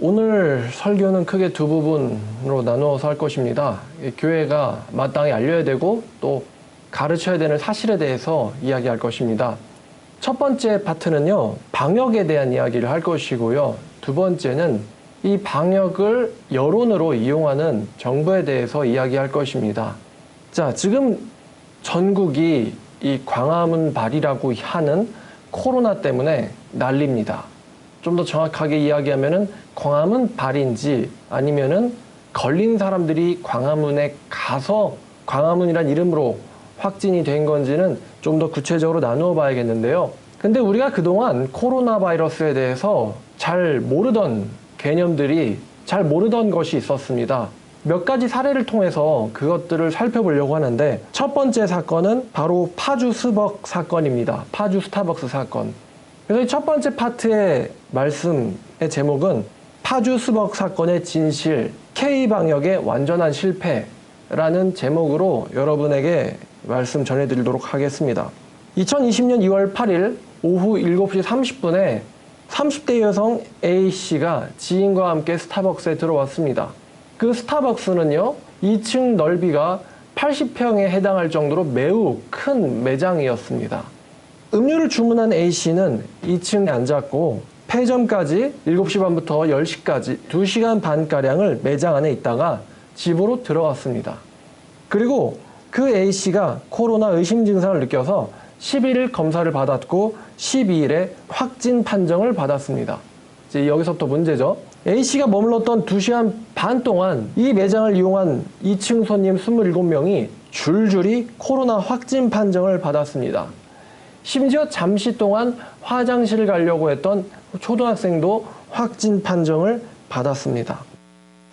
오늘 설교는 크게 두 부분으로 나누어서 할 것입니다. 이 교회가 마땅히 알려야 되고 또 가르쳐야 되는 사실에 대해서 이야기할 것입니다. 첫 번째 파트는요, 방역에 대한 이야기를 할 것이고요. 두 번째는 이 방역을 여론으로 이용하는 정부에 대해서 이야기할 것입니다. 자, 지금 전국이 이 광화문 발이라고 하는 코로나 때문에 난립니다. 좀 더 정확하게 이야기하면은 광화문 발인지 아니면은 걸린 사람들이 광화문에 가서 광화문이란 이름으로 확진이 된 건지는 좀 더 구체적으로 나누어 봐야겠는데요. 근데 우리가 그동안 코로나 바이러스에 대해서 잘 모르던 개념들이 잘 모르던 것이 있었습니다. 몇 가지 사례를 통해서 그것들을 살펴보려고 하는데 첫 번째 사건은 바로 파주 스벅 사건입니다. 파주 스타벅스 사건. 그래서 이첫 번째 파트의 말씀의 제목은 파주 스벅 사건의 진실, K방역의 완전한 실패라는 제목으로 여러분에게 말씀 전해드리도록 하겠습니다. 2020년 2월 8일 오후 7시 30분에 30대 여성 A씨가 지인과 함께 스타벅스에 들어왔습니다. 그 스타벅스는요, 2층 넓이가 80평에 해당할 정도로 매우 큰 매장이었습니다. 음료를 주문한 A씨는 2층에 앉았고 폐점까지 7시 반부터 10시까지 2시간 반가량을 매장 안에 있다가 집으로 들어왔습니다. 그리고 그 A씨가 코로나 의심 증상을 느껴서 11일 검사를 받았고 12일에 확진 판정을 받았습니다. 이제 여기서부터 문제죠. A씨가 머물렀던 2시간 반 동안 이 매장을 이용한 2층 손님 27명이 줄줄이 코로나 확진 판정을 받았습니다. 심지어 잠시 동안 화장실을 가려고 했던 초등학생도 확진 판정을 받았습니다.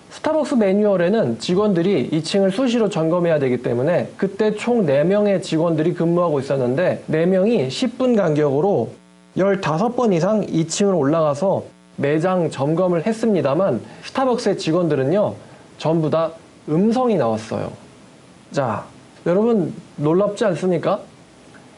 스타벅스 매뉴얼에는 직원들이 2층을 수시로 점검해야 되기 때문에 그때 총 4명의 직원들이 근무하고 있었는데 4명이 10분 간격으로 15번 이상 2층을 올라가서 매장 점검을 했습니다만 스타벅스의 직원들은요 전부 다 음성이 나왔어요. 자, 여러분 놀랍지 않습니까?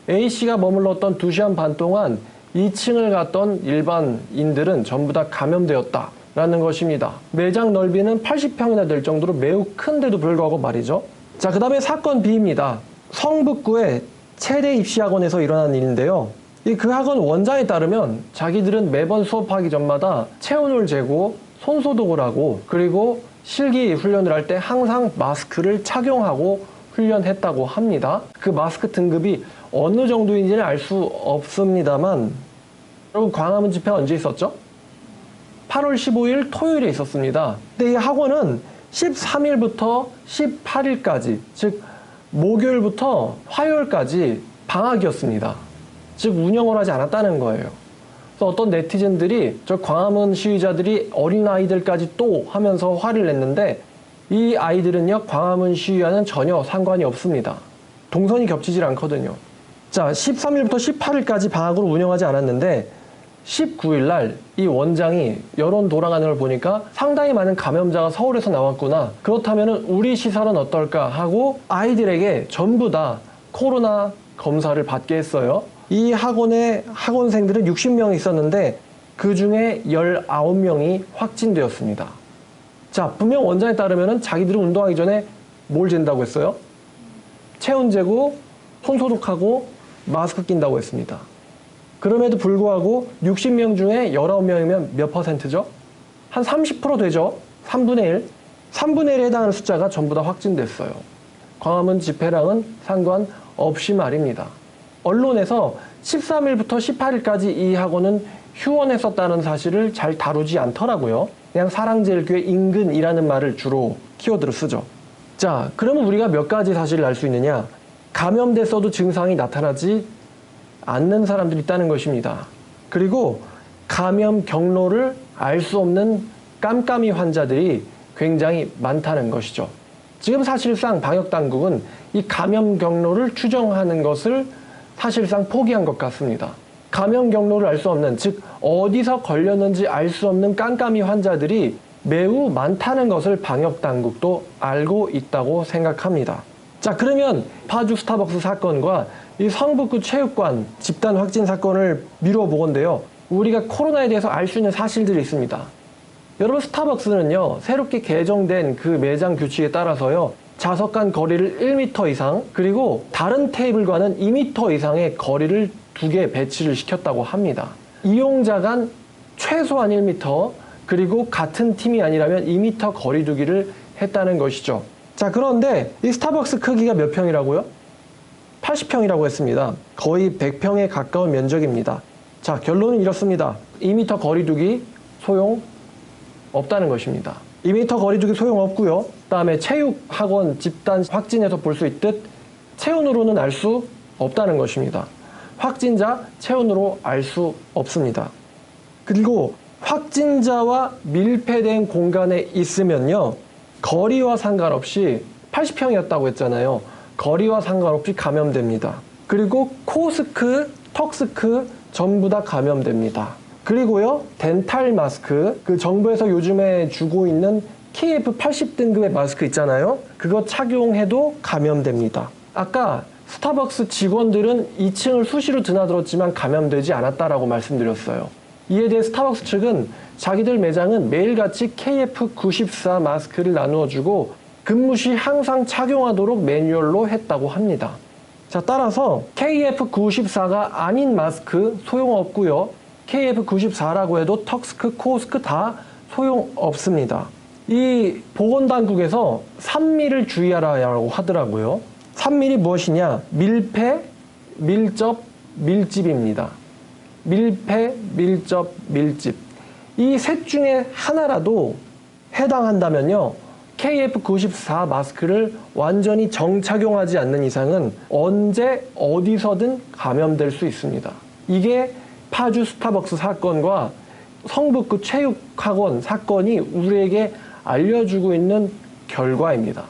A씨가 머물렀던 2시간 반 동안 2층을 갔던 일반인들은 전부 다 감염되었다 라는 것입니다. 매장 넓이는 80평이나 될 정도로 매우 큰데도 불구하고 말이죠. 자, 그 다음에 사건 B입니다. 성북구의 체대 입시학원에서 일어난 일인데요. 이 그 학원 원장에 따르면 자기들은 매번 수업하기 전마다 체온을 재고 손소독을 하고 그리고 실기 훈련을 할 때 항상 마스크를 착용하고 훈련했다고 합니다. 그 마스크 등급이 어느 정도인지는 알 수 없습니다만 여러분 광화문 집회 언제 있었죠? 8월 15일 토요일에 있었습니다. 근데 이 학원은 13일부터 18일까지 즉 목요일부터 화요일까지 방학이었습니다. 즉 운영을 하지 않았다는 거예요. 그래서 어떤 네티즌들이 저 광화문 시위자들이 어린 아이들까지 또 하면서 화를 냈는데 이 아이들은요 광화문 시위와는 전혀 상관이 없습니다. 동선이 겹치질 않거든요. 자 13일부터 18일까지 방학으로 운영하지 않았는데 19일 날 이 원장이 여론 돌아가는 걸 보니까 상당히 많은 감염자가 서울에서 나왔구나. 그렇다면 우리 시설은 어떨까 하고 아이들에게 전부 다 코로나 검사를 받게 했어요. 이 학원의 학원생들은 60명이 있었는데 그 중에 19명이 확진되었습니다. 자, 분명 원장에 따르면 자기들은 운동하기 전에 뭘 잰다고 했어요? 체온 재고, 손 소독하고, 마스크 낀다고 했습니다. 그럼에도 불구하고 60명 중에 19명이면 몇 퍼센트죠? 한 30% 되죠? 3분의 1. 3분의 1에 해당하는 숫자가 전부 다 확진됐어요. 광화문 집회랑은 상관없이 말입니다. 언론에서 13일부터 18일까지 이 학원은 휴원했었다는 사실을 잘 다루지 않더라고요. 그냥 사랑제일교회 인근이라는 말을 주로 키워드로 쓰죠. 자, 그러면 우리가 몇 가지 사실을 알 수 있느냐? 감염됐어도 증상이 나타나지 않는 사람들이 있다는 것입니다. 그리고 감염 경로를 알 수 없는 깜깜이 환자들이 굉장히 많다는 것이죠. 지금 사실상 방역 당국은 이 감염 경로를 추정하는 것을 사실상 포기한 것 같습니다. 감염 경로를 알 수 없는, 즉, 어디서 걸렸는지 알 수 없는 깜깜이 환자들이 매우 많다는 것을 방역 당국도 알고 있다고 생각합니다. 자, 그러면 파주 스타벅스 사건과 이 성북구 체육관 집단 확진 사건을 미루어 보건데요. 우리가 코로나에 대해서 알 수 있는 사실들이 있습니다. 여러분 스타벅스는요 새롭게 개정된 그 매장 규칙에 따라서요 좌석 간 거리를 1m 이상 그리고 다른 테이블과는 2m 이상의 거리를 두 개 배치를 시켰다고 합니다. 이용자 간 최소한 1m 그리고 같은 팀이 아니라면 2m 거리 두기를 했다는 것이죠. 자 그런데 이 스타벅스 크기가 몇 평이라고요? 80평이라고 했습니다. 거의 100평에 가까운 면적입니다. 자 결론은 이렇습니다. 2m 거리 두기 소용 없다는 것입니다. 2m 거리두기 소용 없고요. 그다음에 체육학원 집단 확진에서 볼 수 있듯 체온으로는 알 수 없다는 것입니다. 확진자 체온으로 알 수 없습니다. 그리고 확진자와 밀폐된 공간에 있으면요. 거리와 상관없이 80평이었다고 했잖아요. 거리와 상관없이 감염됩니다. 그리고 코스크, 턱스크 전부 다 감염됩니다. 그리고요, 덴탈 마스크, 그 정부에서 요즘에 주고 있는 KF80 등급의 마스크 있잖아요. 그거 착용해도 감염됩니다. 아까 스타벅스 직원들은 2층을 수시로 드나들었지만 감염되지 않았다라고 말씀드렸어요. 이에 대해 스타벅스 측은 자기들 매장은 매일같이 KF94 마스크를 나누어 주고 근무 시 항상 착용하도록 매뉴얼로 했다고 합니다. 자, 따라서 KF94가 아닌 마스크 소용없고요. KF94라고 해도 턱스크, 코스크 다 소용없습니다. 이 보건당국에서 3미를 주의하라고 하더라고요. 3밀이 무엇이냐? 밀폐, 밀접, 밀집입니다. 밀폐, 밀접, 밀집. 이 셋 중에 하나라도 해당한다면요. KF94 마스크를 완전히 정착용하지 않는 이상은 언제 어디서든 감염될 수 있습니다. 이게 파주 스타벅스 사건과 성북구 체육학원 사건이 우리에게 알려주고 있는 결과입니다.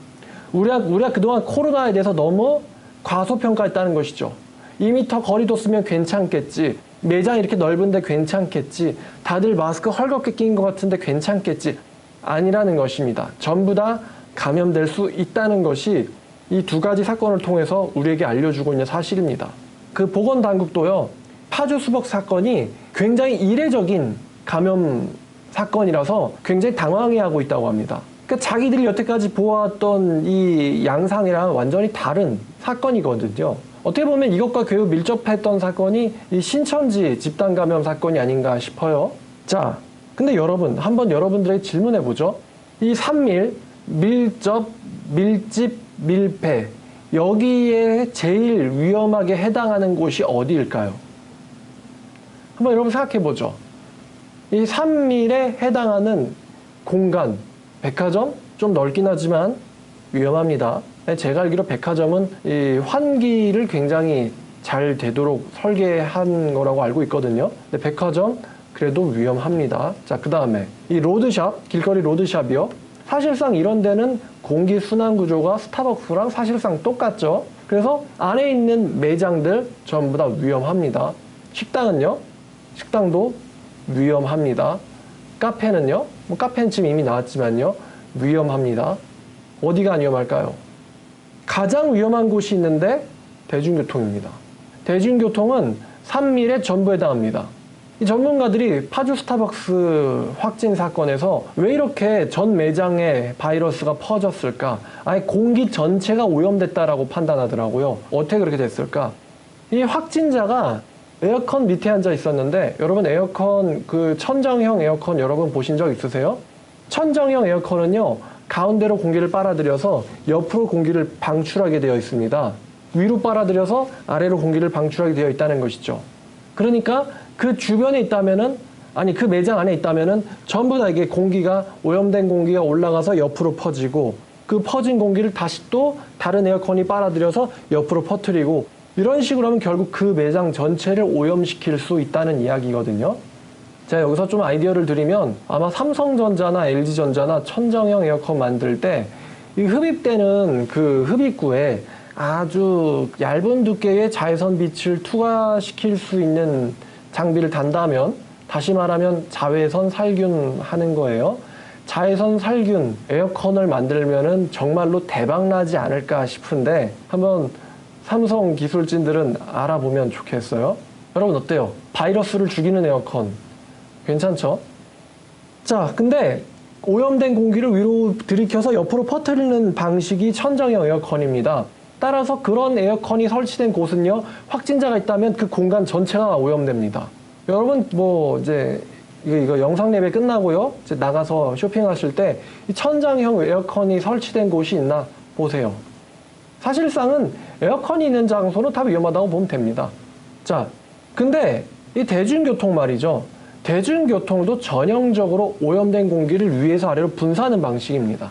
우리가, 우리가 그동안 코로나에 대해서 너무 과소평가했다는 것이죠. 2미터 거리 뒀으면 괜찮겠지. 매장 이렇게 넓은데 괜찮겠지. 다들 마스크 헐겁게 낀 것 같은데 괜찮겠지. 아니라는 것입니다. 전부 다 감염될 수 있다는 것이 이 두 가지 사건을 통해서 우리에게 알려주고 있는 사실입니다. 그 보건당국도요, 파주 수복 사건이 굉장히 이례적인 감염 사건이라서 굉장히 당황해하고 있다고 합니다. 그러니까 자기들이 여태까지 보았던 이 양상이랑 완전히 다른 사건이거든요. 어떻게 보면 이것과 매우 밀접했던 사건이 이 신천지 집단 감염 사건이 아닌가 싶어요. 자, 근데 여러분, 한번 여러분들에게 질문해 보죠. 이 산밀, 밀접, 밀집, 밀폐, 여기에 제일 위험하게 해당하는 곳이 어디일까요? 한번 여러분 생각해 보죠. 이 3밀에 해당하는 공간, 백화점 좀 넓긴 하지만 위험합니다. 네, 제가 알기로 백화점은 이 환기를 굉장히 잘 되도록 설계한 거라고 알고 있거든요. 근데 백화점 그래도 위험합니다. 자, 그 다음에 이 로드샵, 길거리 로드샵이요. 사실상 이런 데는 공기 순환 구조가 스타벅스랑 사실상 똑같죠. 그래서 안에 있는 매장들 전부 다 위험합니다. 식당은요? 식당도 위험합니다. 카페는요? 뭐 카페는 지금 이미 나왔지만요. 위험합니다. 어디가 안 위험할까요? 가장 위험한 곳이 있는데 대중교통입니다. 대중교통은 3밀에 전부 해당합니다. 이 전문가들이 파주 스타벅스 확진 사건에서 왜 이렇게 전 매장에 바이러스가 퍼졌을까? 아예 공기 전체가 오염됐다라고 판단하더라고요. 어떻게 그렇게 됐을까? 이 확진자가 에어컨 밑에 앉아 있었는데 여러분 에어컨 그 천정형 에어컨 여러분 보신 적 있으세요? 천정형 에어컨은요 가운데로 공기를 빨아들여서 옆으로 공기를 방출하게 되어 있습니다. 위로 빨아들여서 아래로 공기를 방출하게 되어 있다는 것이죠. 그러니까 그 주변에 있다면은 아니 그 매장 안에 있다면은 전부 다 이게 공기가 오염된 공기가 올라가서 옆으로 퍼지고 그 퍼진 공기를 다시 또 다른 에어컨이 빨아들여서 옆으로 퍼뜨리고 이런 식으로 하면 결국 그 매장 전체를 오염시킬 수 있다는 이야기거든요. 제가 여기서 좀 아이디어를 드리면 아마 삼성전자나 LG전자나 천정형 에어컨 만들 때 이 흡입되는 그 흡입구에 아주 얇은 두께의 자외선 빛을 투과시킬 수 있는 장비를 단다면 다시 말하면 자외선 살균 하는 거예요. 자외선 살균 에어컨을 만들면은 정말로 대박 나지 않을까 싶은데 한번 삼성 기술진들은 알아보면 좋겠어요. 여러분 어때요? 바이러스를 죽이는 에어컨 괜찮죠? 자, 근데 오염된 공기를 위로 들이켜서 옆으로 퍼뜨리는 방식이 천정형 에어컨입니다. 따라서 그런 에어컨이 설치된 곳은요, 확진자가 있다면 그 공간 전체가 오염됩니다. 여러분, 뭐, 이제, 이거, 이거 영상 예배 끝나고요, 이제 나가서 쇼핑하실 때, 이 천장형 에어컨이 설치된 곳이 있나 보세요. 사실상은 에어컨이 있는 장소는 다 위험하다고 보면 됩니다. 자, 근데 이 대중교통 말이죠. 대중교통도 전형적으로 오염된 공기를 위에서 아래로 분사하는 방식입니다.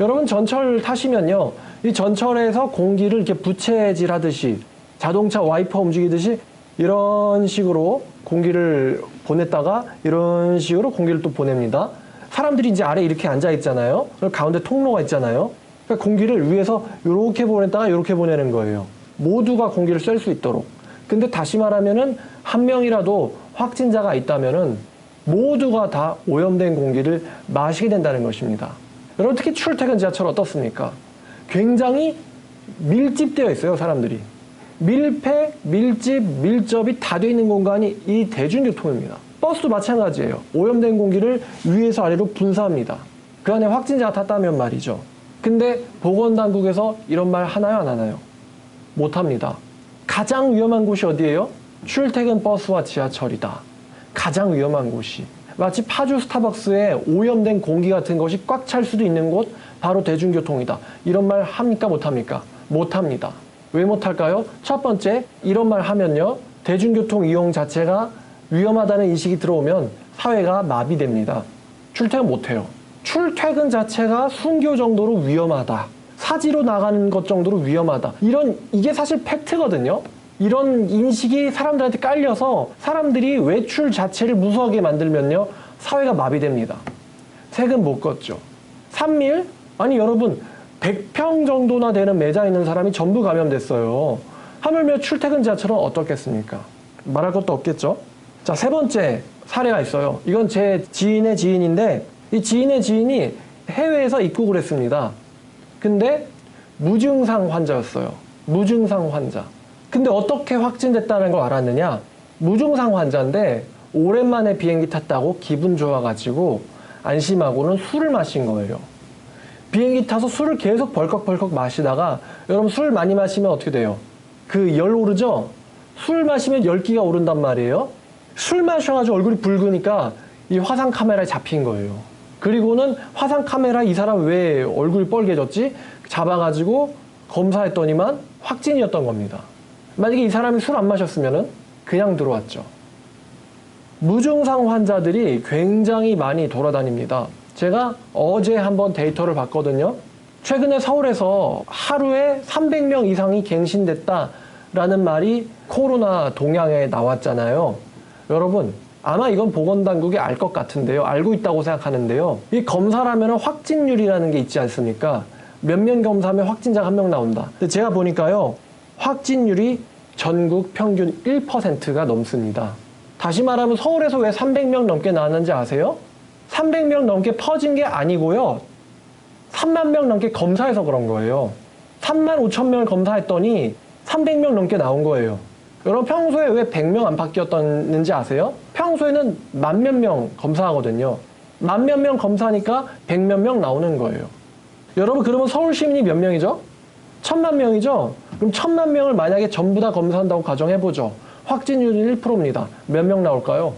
여러분 전철 타시면요. 이 전철에서 공기를 이렇게 부채질 하듯이 자동차 와이퍼 움직이듯이 이런 식으로 공기를 보냈다가 이런 식으로 공기를 또 보냅니다. 사람들이 이제 아래 이렇게 앉아 있잖아요. 가운데 통로가 있잖아요. 그러니까 공기를 위에서 이렇게 보냈다가 이렇게 보내는 거예요. 모두가 공기를 쐴 수 있도록. 근데 다시 말하면은 한 명이라도 확진자가 있다면은 모두가 다 오염된 공기를 마시게 된다는 것입니다. 여러분 특히 출퇴근 지하철 어떻습니까? 굉장히 밀집되어 있어요, 사람들이. 밀폐, 밀집, 밀접이 다 되어 있는 공간이 이 대중교통입니다. 버스도 마찬가지예요. 오염된 공기를 위에서 아래로 분사합니다. 그 안에 확진자가 탔다면 말이죠. 근데 보건당국에서 이런 말 하나요, 안 하나요? 못 합니다. 가장 위험한 곳이 어디예요? 출퇴근 버스와 지하철이다. 가장 위험한 곳이. 마치 파주 스타벅스에 오염된 공기 같은 것이 꽉 찰 수도 있는 곳, 바로 대중교통이다. 이런 말 합니까? 못 합니까? 못 합니다. 왜 못 할까요? 첫 번째, 이런 말 하면요. 대중교통 이용 자체가 위험하다는 인식이 들어오면 사회가 마비됩니다. 출퇴근 못 해요. 출퇴근 자체가 순교 정도로 위험하다. 사지로 나가는 것 정도로 위험하다. 이런, 이게 사실 팩트거든요. 이런 인식이 사람들한테 깔려서 사람들이 외출 자체를 무서워하게 만들면요. 사회가 마비됩니다. 세금 못 걷죠. 3일? 아니, 여러분, 100평 정도나 되는 매장 있는 사람이 전부 감염됐어요. 하물며 출퇴근 지하철은 어떻겠습니까? 말할 것도 없겠죠? 자, 세 번째 사례가 있어요. 이건 제 지인의 지인인데, 이 지인의 지인이 해외에서 입국을 했습니다. 근데 무증상 환자였어요. 무증상 환자. 근데 어떻게 확진됐다는 걸 알았느냐? 무증상 환자인데 오랜만에 비행기 탔다고 기분 좋아가지고 안심하고는 술을 마신 거예요. 비행기 타서 술을 계속 벌컥벌컥 마시다가 여러분 술 많이 마시면 어떻게 돼요? 그 열 오르죠? 술 마시면 열기가 오른단 말이에요. 술 마셔가지고 얼굴이 붉으니까 이 화상 카메라에 잡힌 거예요. 그리고는 화상 카메라 이 사람 왜 얼굴이 뻘개졌지? 잡아가지고 검사했더니만 확진이었던 겁니다. 만약에 이 사람이 술 안 마셨으면 그냥 들어왔죠. 무증상 환자들이 굉장히 많이 돌아다닙니다. 제가 어제 한번 데이터를 봤거든요. 최근에 서울에서 하루에 300명 이상이 갱신됐다라는 말이 코로나 동향에 나왔잖아요. 여러분, 아마 이건 보건당국이 알 것 같은데요. 알고 있다고 생각하는데요. 이 검사라면 확진율이라는 게 있지 않습니까? 몇 명 검사하면 확진자가 한 명 나온다. 근데 제가 보니까요. 확진율이 전국 평균 1%가 넘습니다. 다시 말하면 서울에서 왜 300명 넘게 나왔는지 아세요? 300명 넘게 퍼진 게 아니고요. 3만 명 넘게 검사해서 그런 거예요. 3만 5천 명을 검사했더니 300명 넘게 나온 거예요. 여러분 평소에 왜 100명 안팎이었는지 아세요? 평소에는 만 몇 명 검사하거든요. 만 몇 명 검사하니까 100몇 명 나오는 거예요. 여러분 그러면 서울 시민이 몇 명이죠? 천만 명이죠? 그럼 천만 명을 만약에 전부 다 검사한다고 가정해보죠. 확진율이 1%입니다. 몇 명 나올까요?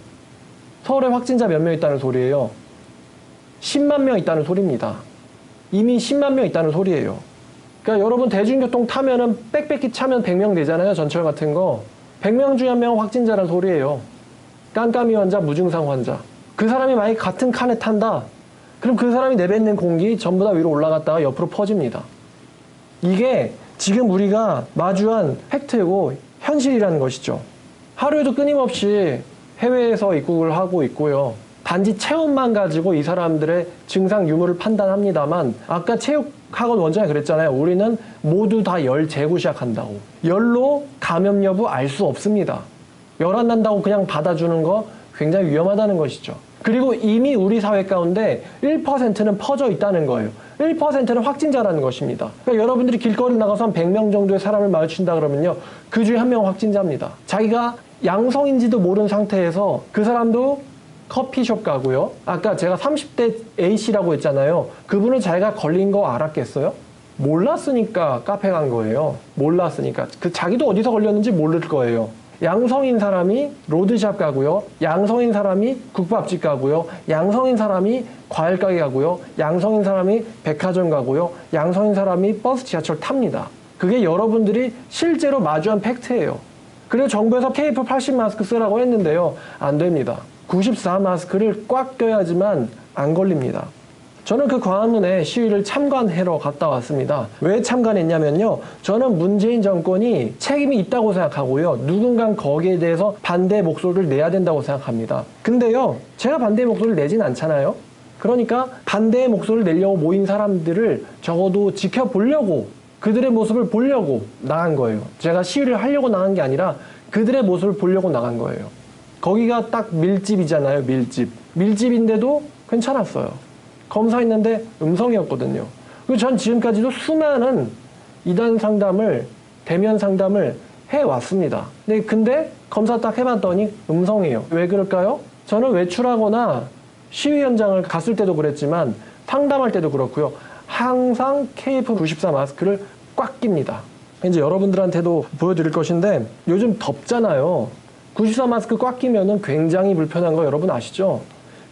서울에 확진자 몇 명 있다는 소리예요? 10만 명 있다는 소리입니다. 이미 10만 명 있다는 소리예요. 그러니까 여러분 대중교통 타면은 빽빽히 차면 100명 되잖아요. 전철 같은 거. 100명 중에 한 명은 확진자란 소리예요. 깜깜이 환자, 무증상 환자. 그 사람이 만약 같은 칸에 탄다. 그럼 그 사람이 내뱉는 공기 전부 다 위로 올라갔다가 옆으로 퍼집니다. 이게 지금 우리가 마주한 팩트고 현실이라는 것이죠. 하루에도 끊임없이 해외에서 입국을 하고 있고요. 단지 체온만 가지고 이 사람들의 증상 유무를 판단합니다만 아까 체육학원 원장이 그랬잖아요. 우리는 모두 다 열 재고 시작한다고. 열로 감염 여부 알 수 없습니다. 열안 난다고 그냥 받아주는 거 굉장히 위험하다는 것이죠. 그리고 이미 우리 사회 가운데 1%는 퍼져 있다는 거예요. 1%는 확진자라는 것입니다. 그러니까 여러분들이 길거리 나가서 한 100명 정도의 사람을 마주친다 그러면요. 그 중에 한 명 확진자입니다. 자기가 양성인지도 모르는 상태에서 그 사람도 커피숍 가고요. 아까 제가 30대 A씨라고 했잖아요. 그분은 자기가 걸린 거 알았겠어요? 몰랐으니까 카페 간 거예요. 몰랐으니까. 그 자기도 어디서 걸렸는지 모를 거예요. 양성인 사람이 로드샵 가고요. 양성인 사람이 국밥집 가고요. 양성인 사람이 과일 가게 가고요. 양성인 사람이 백화점 가고요. 양성인 사람이 버스 지하철 탑니다. 그게 여러분들이 실제로 마주한 팩트예요. 그리고 정부에서 KF80 마스크 쓰라고 했는데요. 안 됩니다. 94 마스크를 꽉 껴야지만 안 걸립니다. 저는 그 광화문에 시위를 참관하러 갔다 왔습니다. 왜 참관했냐면요. 저는 문재인 정권이 책임이 있다고 생각하고요. 누군가 거기에 대해서 반대 목소리를 내야 된다고 생각합니다. 근데요. 제가 반대 목소리를 내진 않잖아요. 그러니까 반대의 목소리를 내려고 모인 사람들을 적어도 지켜보려고 그들의 모습을 보려고 나간 거예요. 제가 시위를 하려고 나간 게 아니라 그들의 모습을 보려고 나간 거예요. 거기가 딱 밀집이잖아요, 밀집. 밀집인데도 괜찮았어요. 검사했는데 음성이었거든요. 그리고 전 지금까지도 수많은 이단 상담을, 대면 상담을 해왔습니다. 근데, 근데 검사 딱 해봤더니 음성이에요. 왜 그럴까요? 저는 외출하거나 시위 현장을 갔을 때도 그랬지만 상담할 때도 그렇고요. 항상 KF94 마스크를 꽉 낍니다. 이제 여러분들한테도 보여드릴 것인데 요즘 덥잖아요. 94 마스크 꽉 끼면은 굉장히 불편한 거 여러분 아시죠?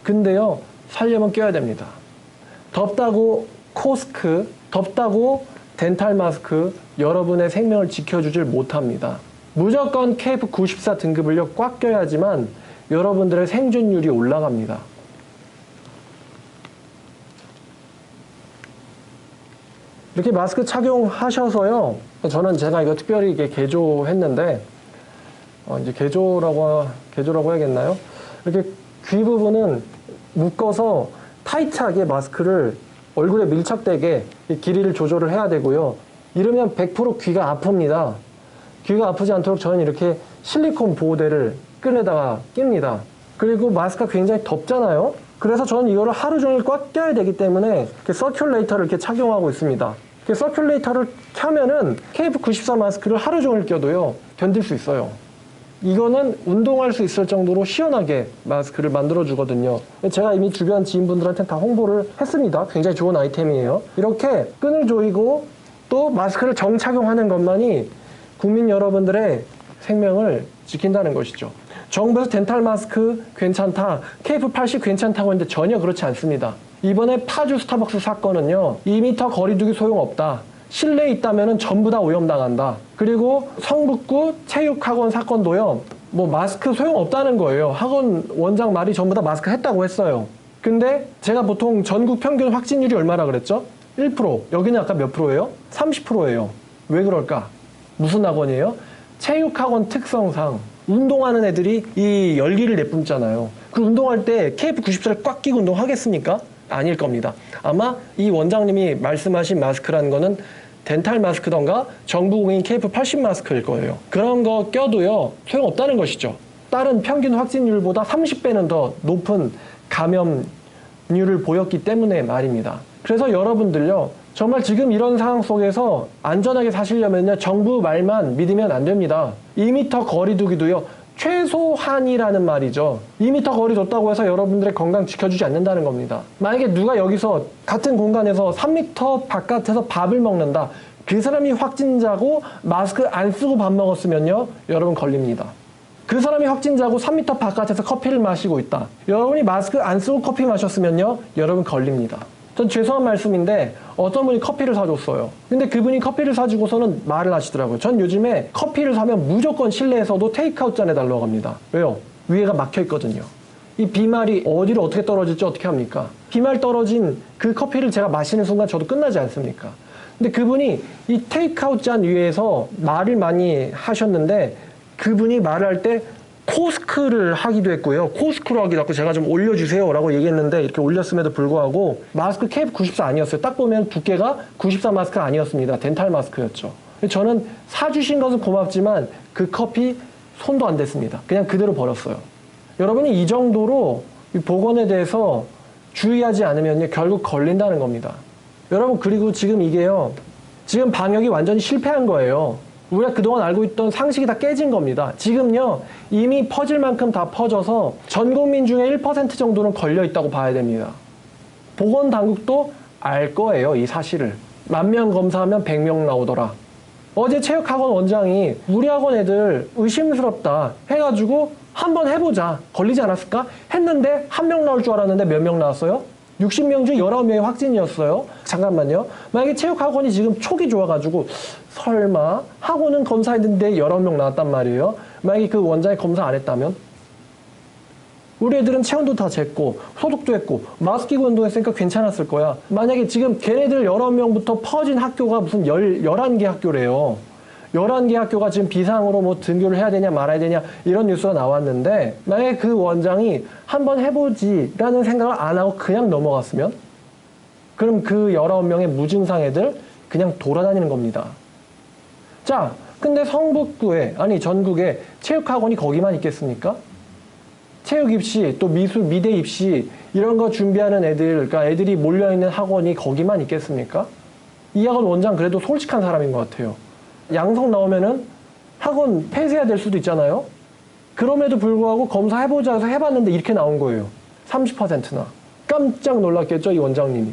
근데요, 살려면 껴야 됩니다. 덥다고 코스크, 덥다고 덴탈 마스크 여러분의 생명을 지켜주질 못합니다. 무조건 KF94 등급을요 꽉 껴야지만 여러분들의 생존율이 올라갑니다. 이렇게 마스크 착용하셔서요. 저는 제가 이거 특별히 이게 개조했는데 어, 이제 개조라고 개조라고 해야겠나요? 이렇게 귀 부분은 묶어서 타이트하게 마스크를 얼굴에 밀착되게 이 길이를 조절을 해야 되고요. 이러면 100% 귀가 아픕니다. 귀가 아프지 않도록 저는 이렇게 실리콘 보호대를 끈에다가 낍니다. 그리고 마스크가 굉장히 덥잖아요. 그래서 저는 이거를 하루 종일 꽉 껴야 되기 때문에 이렇게 서큘레이터를 이렇게 착용하고 있습니다. 서큘레이터를 켜면은 KF94 마스크를 하루 종일 껴도요 견딜 수 있어요. 이거는 운동할 수 있을 정도로 시원하게 마스크를 만들어 주거든요. 제가 이미 주변 지인분들한테 다 홍보를 했습니다. 굉장히 좋은 아이템이에요. 이렇게 끈을 조이고 또 마스크를 정착용하는 것만이 국민 여러분들의 생명을 지킨다는 것이죠. 정부에서 덴탈 마스크 괜찮다, KF80 괜찮다고 했는데 전혀 그렇지 않습니다. 이번에 파주 스타벅스 사건은요, 2m 거리 두기 소용없다. 실내에 있다면 전부 다 오염당한다. 그리고 성북구 체육학원 사건도요, 뭐 마스크 소용없다는 거예요. 학원 원장 말이 전부 다 마스크 했다고 했어요. 근데 제가 보통 전국 평균 확진율이 얼마나 그랬죠? 1%. 여기는 아까 몇 프로예요? 30%예요. 왜 그럴까? 무슨 학원이에요? 체육학원 특성상 운동하는 애들이 이 열기를 내뿜잖아요. 그 운동할 때 KF94를 꽉 끼고 운동하겠습니까? 아닐 겁니다. 아마 이 원장님이 말씀하신 마스크라는 거는 덴탈 마스크던가 정부 공인 KF80 마스크일 거예요. 그런 거 껴도요, 소용없다는 것이죠. 다른 평균 확진율보다 30배는 더 높은 감염률을 보였기 때문에 말입니다. 그래서 여러분들요, 정말 지금 이런 상황 속에서 안전하게 사시려면요, 정부 말만 믿으면 안 됩니다. 2m 거리 두기도요, 최소한이라는 말이죠. 2m 거리 뒀다고 해서 여러분들의 건강 지켜주지 않는다는 겁니다. 만약에 누가 여기서 같은 공간에서 3m 바깥에서 밥을 먹는다. 그 사람이 확진자고 마스크 안 쓰고 밥 먹었으면요. 여러분 걸립니다. 그 사람이 확진자고 3m 바깥에서 커피를 마시고 있다. 여러분이 마스크 안 쓰고 커피 마셨으면요. 여러분 걸립니다. 전 죄송한 말씀인데 어떤 분이 커피를 사줬어요. 근데 그분이 커피를 사주고서는 말을 하시더라고요. 전 요즘에 커피를 사면 무조건 실내에서도 테이크아웃 잔에 달라고 합니다. 왜요? 위에가 막혀 있거든요. 이 비말이 어디로 어떻게 떨어질지 어떻게 합니까? 비말 떨어진 그 커피를 제가 마시는 순간 저도 끝나지 않습니까? 근데 그분이 이 테이크아웃 잔 위에서 말을 많이 하셨는데 그분이 말을 할때 코스크를 하기도 했고요. 코스크로 하기도 하고 제가 좀 올려주세요 라고 얘기했는데 이렇게 올렸음에도 불구하고 마스크 KF94 아니었어요. 딱 보면 두께가 94 마스크 아니었습니다. 덴탈 마스크였죠. 저는 사주신 것은 고맙지만 그 커피 손도 안 댔습니다. 그냥 그대로 버렸어요. 여러분이 이 정도로 이 보건에 대해서 주의하지 않으면 결국 걸린다는 겁니다. 여러분 그리고 지금 이게요. 지금 방역이 완전히 실패한 거예요. 우리가 그동안 알고 있던 상식이 다 깨진 겁니다. 지금요, 이미 퍼질 만큼 다 퍼져서 전 국민 중에 1% 정도는 걸려 있다고 봐야 됩니다. 보건 당국도 알 거예요, 이 사실을. 만 명 검사하면 100명 나오더라. 어제 체육학원 원장이 우리 학원 애들 의심스럽다 해가지고 한번 해보자. 걸리지 않았을까? 했는데 한 명 나올 줄 알았는데 몇 명 나왔어요? 60명 중 19명이 확진이었어요. 잠깐만요. 만약에 체육학원이 지금 촉이 좋아가지고 설마 학원은 검사했는데 19명 나왔단 말이에요. 만약에 그 원장이 검사 안 했다면? 우리 애들은 체온도 다 쟀고 소독도 했고 마스크 끼고 운동했으니까 괜찮았을 거야. 만약에 지금 걔네들 19명부터 퍼진 학교가 무슨 10, 11개 학교래요. 11개 학교가 지금 비상으로 뭐 등교를 해야 되냐 말아야 되냐 이런 뉴스가 나왔는데 만약에 그 원장이 한번 해보지라는 생각을 안 하고 그냥 넘어갔으면 그럼 그 19명의 무증상 애들 그냥 돌아다니는 겁니다. 자, 근데 성북구에 아니 전국에 체육학원이 거기만 있겠습니까? 체육 입시 또 미술 미대 입시 이런 거 준비하는 애들 그러니까 애들이 몰려 있는 학원이 거기만 있겠습니까? 이 학원 원장 그래도 솔직한 사람인 것 같아요. 양성 나오면은 학원 폐쇄해야 될 수도 있잖아요. 그럼에도 불구하고 검사해보자 해서 해봤는데 이렇게 나온 거예요. 30%나. 깜짝 놀랐겠죠, 이 원장님이.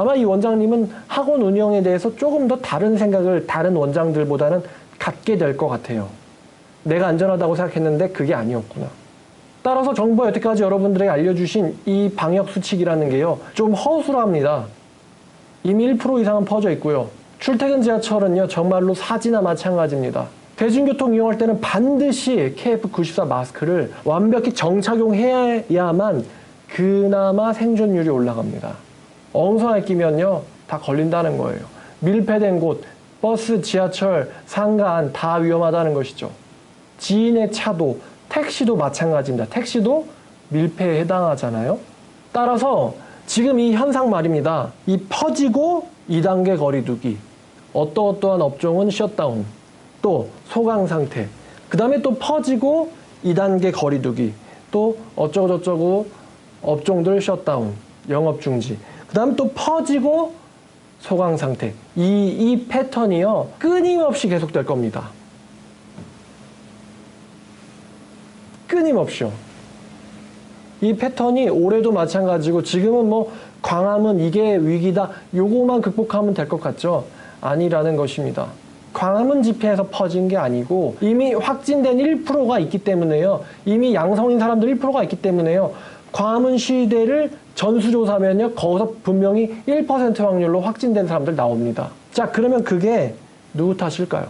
아마 이 원장님은 학원 운영에 대해서 조금 더 다른 생각을 다른 원장들보다는 갖게 될 것 같아요. 내가 안전하다고 생각했는데 그게 아니었구나. 따라서 정부가 여태까지 여러분들에게 알려주신 이 방역 수칙이라는 게요, 좀 허술합니다. 이미 1% 이상은 퍼져 있고요. 출퇴근 지하철은요, 정말로 사지나 마찬가지입니다. 대중교통 이용할 때는 반드시 KF94 마스크를 완벽히 정착용해야만 그나마 생존율이 올라갑니다. 엉성하게 끼면요, 다 걸린다는 거예요. 밀폐된 곳, 버스, 지하철, 상가 안 다 위험하다는 것이죠. 지인의 차도, 택시도 마찬가지입니다. 택시도 밀폐에 해당하잖아요. 따라서 지금 이 현상 말입니다. 이 퍼지고 2단계 거리두기, 어떠어떠한 업종은 셧다운, 또 소강 상태, 그 다음에 또 퍼지고 2단계 거리두기, 또 어쩌고저쩌고 업종들 셧다운, 영업 중지, 그 다음 또 퍼지고 소강 상태. 이, 이 패턴이요, 끊임없이 계속될 겁니다. 끊임없이요. 이 패턴이 올해도 마찬가지고 지금은 뭐 광화문 이게 위기다 요거만 극복하면 될 것 같죠? 아니라는 것입니다. 광화문 집회에서 퍼진 게 아니고 이미 확진된 1%가 있기 때문에요. 이미 양성인 사람들 1%가 있기 때문에요. 광화문 시위대를 전수조사하면요. 거기서 분명히 1% 확률로 확진된 사람들 나옵니다. 자, 그러면 그게 누구 탓일까요?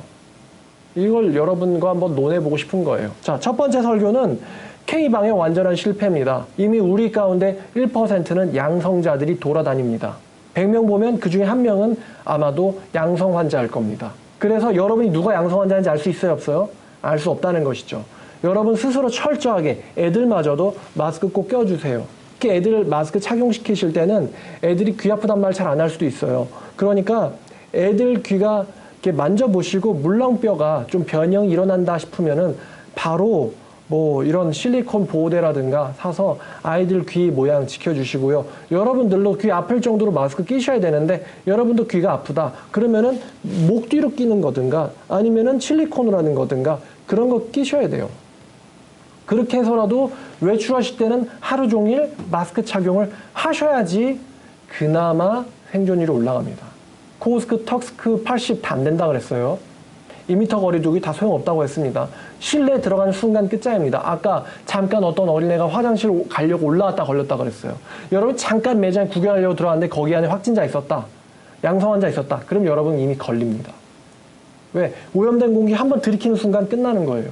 이걸 여러분과 한번 논해보고 싶은 거예요. 자, 첫 번째 설교는 K방의 완전한 실패입니다. 이미 우리 가운데 1%는 양성자들이 돌아다닙니다. 100명 보면 그 중에 한 명은 아마도 양성 환자일 겁니다. 그래서 여러분이 누가 양성 환자인지 알 수 있어요, 없어요? 알 수 없다는 것이죠. 여러분 스스로 철저하게 애들마저도 마스크 꼭 껴주세요. 특히 애들 마스크 착용시키실 때는 애들이 귀 아프단 말 잘 안 할 수도 있어요. 그러니까 애들 귀가 이렇게 만져보시고 물렁뼈가 좀 변형이 일어난다 싶으면은 바로 뭐 이런 실리콘 보호대라든가 사서 아이들 귀 모양 지켜주시고요. 여러분들도 귀 아플 정도로 마스크 끼셔야 되는데 여러분도 귀가 아프다. 그러면은 목 뒤로 끼는 거든가 아니면은 실리콘으로 하는 거든가 그런 거 끼셔야 돼요. 그렇게 해서라도 외출하실 때는 하루 종일 마스크 착용을 하셔야지 그나마 생존율이 올라갑니다. 코스크, 턱스크 80 다 안 된다 그랬어요. 2m 거리두기 다 소용없다고 했습니다. 실내에 들어가는 순간 끝장입니다. 아까 잠깐 어떤 어린애가 화장실 가려고 올라왔다 걸렸다 그랬어요. 여러분 잠깐 매장 구경하려고 들어왔는데 거기 안에 확진자 있었다. 양성 환자 있었다. 그럼 여러분 이미 걸립니다. 왜? 오염된 공기 한번 들이키는 순간 끝나는 거예요.